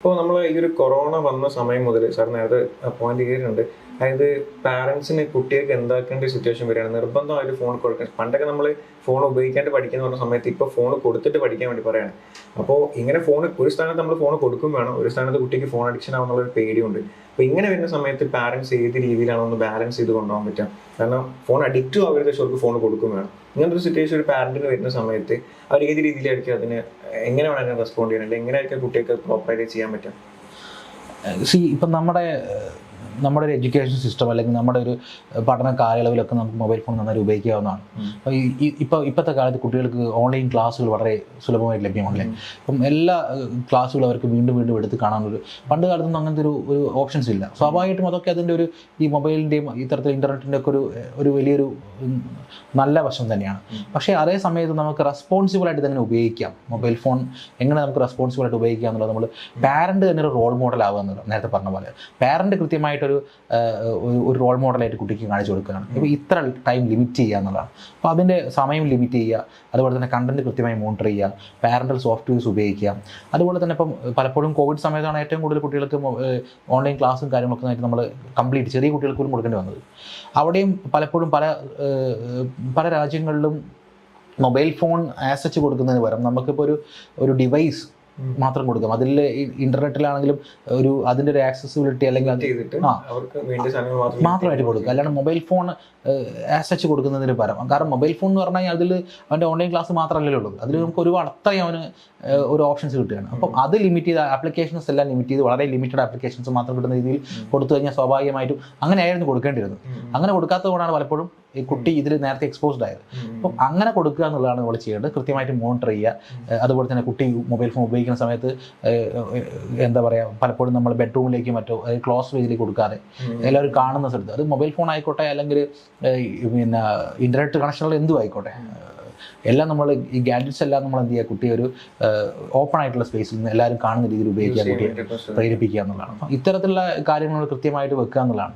ഇപ്പോൾ നമ്മൾ ഈ ഒരു കൊറോണ വന്ന സമയം മുതൽ സാർ നേരത്തെ പോയിന്റ് ചെയ്തിട്ടുണ്ട് അതായത് പാരന്റ്സിന് കുട്ടികൾക്ക് എന്താക്കേണ്ട സിറ്റുവേഷൻ വരികയാണ്. നിർബന്ധമായിട്ട് ഫോൺ കൊടുക്കാൻ പണ്ടൊക്കെ നമ്മൾ ഫോൺ ഉപയോഗിക്കാണ്ട് പഠിക്കുന്ന പറഞ്ഞ സമയത്ത് ഇപ്പോൾ ഫോൺ കൊടുത്തിട്ട് പഠിക്കാൻ വേണ്ടി പറയാണ്. അപ്പോൾ ഇങ്ങനെ ഫോൺ ഒരു സ്ഥാനത്ത് നമ്മൾ ഫോൺ കൊടുക്കും വേണം. ഒരു സ്ഥാനത്ത് കുട്ടിക്ക് ഫോൺ അഡിക്ഷൻ ആവുന്നുള്ള ഒരു പേടിയുണ്ട്. അപ്പോൾ ഇങ്ങനെ വരുന്ന സമയത്ത് പാരന്റ്സ് ഏത് രീതിയിലാണ് ഒന്ന് ബാലൻസ് ചെയ്ത് കൊണ്ടുപോകാൻ പറ്റുക? കാരണം ഫോൺ അഡിക്റ്റും ആവരുത് അവർക്ക് ഫോൺ കൊടുക്കും വേണം. ഇങ്ങനത്തെ ഒരു സിറ്റുവേഷൻ ഒരു പാരന്റിന് വരുന്ന സമയത്ത് അവർ ഏത് രീതിയിലായിരിക്കും അതിന് എങ്ങനെ വേണം അതിനെ റെസ്പോണ്ട് ചെയ്യണം അല്ലെങ്കിൽ എങ്ങനെയായിരിക്കും കുട്ടികൾക്ക് പ്രോപ്പറായിട്ട് ചെയ്യാൻ പറ്റുക? സി ഇപ്പം നമ്മുടെ നമ്മുടെ ഒരു എഡ്യൂക്കേഷൻ സിസ്റ്റം അല്ലെങ്കിൽ നമ്മുടെ ഒരു പഠന കാലയളവിലൊക്കെ നമുക്ക് മൊബൈൽ ഫോൺ നന്നായി ഉപയോഗിക്കാവുന്നതാണ്. അപ്പോൾ ഈ ഇപ്പോൾ ഇപ്പോഴത്തെ കാലത്ത് കുട്ടികൾക്ക് ഓൺലൈൻ ക്ലാസ്സുകൾ വളരെ സുലഭമായിട്ട് ലഭ്യമാണല്ലേ? അപ്പം എല്ലാ ക്ലാസ്സുകളും അവർക്ക് വീണ്ടും വീണ്ടും എടുത്ത് കാണാനൊരു പണ്ട് കാലത്തൊന്നും അങ്ങനത്തെ ഒരു ഒരു ഓപ്ഷൻസ് ഇല്ല. സ്വാഭാവികമായിട്ടും അതൊക്കെ അതിന്റെ ഒരു ഈ മൊബൈലിന്റെയും ഇത്തരത്തിൽ ഇന്റർനെറ്റിന്റെ ഒക്കെ ഒരു ഒരു വലിയൊരു നല്ല വശം തന്നെയാണ്. പക്ഷേ അതേ സമയത്ത് നമുക്ക് റെസ്പോൺസിബിൾ ആയിട്ട് തന്നെ ഉപയോഗിക്കാം. മൊബൈൽ ഫോൺ എങ്ങനെ നമുക്ക് റെസ്പോൺസിബിൾ ആയിട്ട് ഉപയോഗിക്കാം എന്നുള്ളത് നമ്മൾ പാരന്റ് തന്നെ ഒരു റോൾ മോഡൽ ആവുക എന്നുള്ളത് നേരത്തെ പറഞ്ഞ പോലെ. പാരന്റ് കൃത്യമായിട്ടൊരു ഒരു- ഒരു റോൾ മോഡലായിട്ട് കുട്ടിക്ക് കാണിച്ചു കൊടുക്കുകയാണ്. ഇപ്പോൾ ഇത്ര ടൈം ലിമിറ്റ് ചെയ്യുക എന്നുള്ളതാണ്. അപ്പോൾ അതിന്റെ സമയം ലിമിറ്റ് ചെയ്യുക അതുപോലെ തന്നെ കണ്ടന്റ് കൃത്യമായി മോണിറ്റർ ചെയ്യുക പാരന്റൽ സോഫ്റ്റ്വെയർസ് ഉപയോഗിക്കുക. അതുപോലെ തന്നെ ഇപ്പം പലപ്പോഴും കോവിഡ് സമയത്താണ് ഏറ്റവും കൂടുതൽ കുട്ടികൾക്ക് ഓൺലൈൻ ക്ലാസ്സും കാര്യങ്ങളൊക്കെ ആയിട്ട് നമ്മൾ കംപ്ലീറ്റ് ചെറിയ കുട്ടികൾക്ക് പോലും കൊടുക്കേണ്ടി വന്നത്. അവിടെയും പലപ്പോഴും പല പല രാജ്യങ്ങളിലും മൊബൈൽ ഫോൺ ആസച്ച് കൊടുക്കുന്നതിന് പകരം നമുക്കിപ്പോൾ ഒരു ഒരു ഡിവൈസ്. മാത്രം കൊടുക്കാം. അതിൽ ഇന്റർനെറ്റിലാണെങ്കിലും ഒരു അതിന്റെ ഒരു ആക്സസിബിലിറ്റി അല്ലെങ്കിൽ മാത്രമായിട്ട് കൊടുക്കുക. അല്ലാണ്ട് മൊബൈൽ ഫോൺ ആസച്ച് കൊടുക്കുന്നതിന് പരം കാരണം മൊബൈൽ ഫോൺ എന്ന് പറഞ്ഞാൽ അതിൽ അവന്റെ ഓൺലൈൻ ക്ലാസ് മാത്രമല്ലല്ലോ ഉള്ളത് അതിൽ നമുക്ക് ഒരുപാട് അത്രയും അവന് ഒരു ഓപ്ഷൻസ് കിട്ടുകയാണ്. അപ്പം അത് ലിമിറ്റ് ചെയ്ത ആപ്ലിക്കേഷൻസ് എല്ലാം ലിമിറ്റ് ചെയ്ത് വളരെ ലിമിറ്റഡ് ആപ്ലിക്കേഷൻസ് മാത്രം കിട്ടുന്ന രീതിയിൽ കൊടുത്തു കഴിഞ്ഞാൽ സ്വാഭാവികമായിട്ടും അങ്ങനെയായിരുന്നു കൊടുക്കേണ്ടിരുന്നത്. അങ്ങനെ കൊടുക്കാത്തതുകൊണ്ടാണ് പലപ്പോഴും ഈ കുട്ടി ഇതിൽ നേരത്തെ എക്സ്പോസ്ഡ് ആയത്. അപ്പം അങ്ങനെ കൊടുക്കുക എന്നുള്ളതാണ് നമ്മൾ ചെയ്യേണ്ടത്. കൃത്യമായിട്ട് മോണിറ്റർ ചെയ്യുക. അതുപോലെ തന്നെ കുട്ടി മൊബൈൽ ഫോൺ ഉപയോഗിക്കുന്ന സമയത്ത് എന്താ പറയുക പലപ്പോഴും നമ്മൾ ബെഡ്റൂമിലേക്ക് മറ്റോ ക്ലോസ് റേഞ്ചിലേക്ക് കൊടുക്കാതെ എല്ലാവരും കാണുന്ന സ്ഥലത്ത്. അത് മൊബൈൽ ഫോൺ ആയിക്കോട്ടെ അല്ലെങ്കിൽ പിന്നെ ഇന്റർനെറ്റ് കണക്ഷനുള്ള എന്തും ആയിക്കോട്ടെ. എല്ലാം നമ്മൾ ഈ ഗാഡ്ജറ്റ്സ് എല്ലാം നമ്മൾ എന്ത് ചെയ്യുക? കുട്ടിയെ ഒരു ഓപ്പൺ ആയിട്ടുള്ള സ്പേസിൽ നിന്ന് എല്ലാവരും കാണുന്ന രീതിയിൽ ഉപയോഗിക്കാൻ കുട്ടിയെ പ്രേരിപ്പിക്കുക എന്നുള്ളതാണ്. അപ്പം ഇത്തരത്തിലുള്ള കാര്യങ്ങൾ കൃത്യമായിട്ട് വെക്കുക എന്നുള്ളതാണ്.